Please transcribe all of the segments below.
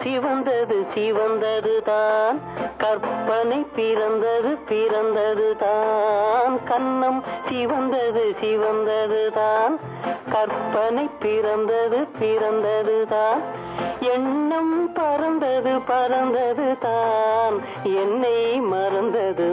சிவந்தது சிவந்தது தான் கற்பனை பிறந்தது பிறந்தது தான் கண்ணம் சிவந்தது சிவந்தது தான் கற்பனை பிறந்தது பிறந்தது தான் எண்ணம் பறந்தது பறந்தது தான் என்னை மறந்தது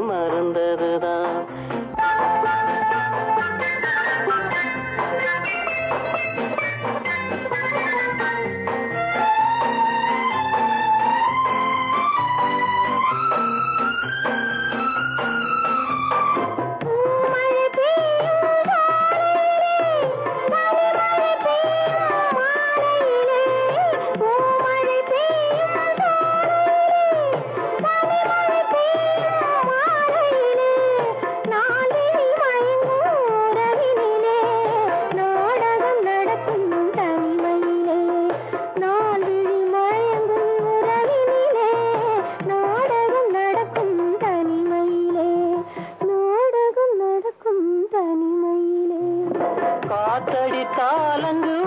காத்தடித்தாலங்கு ஓசை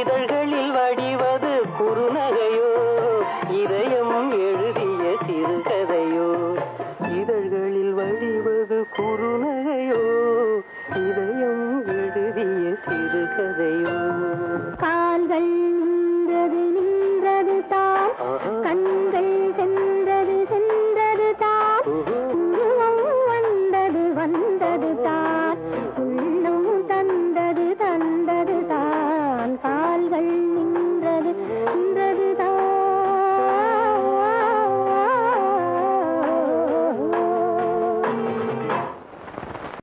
இதழ்களில் வடிவது குறுநகையோ இதயம் எழுதிய சிறுகதையோ. இதழ்களில் வழிவது குறுநகையோ இதயம் எழுதிய சிறுகதையோ. கால்கள் நின்றது நின்றது தான்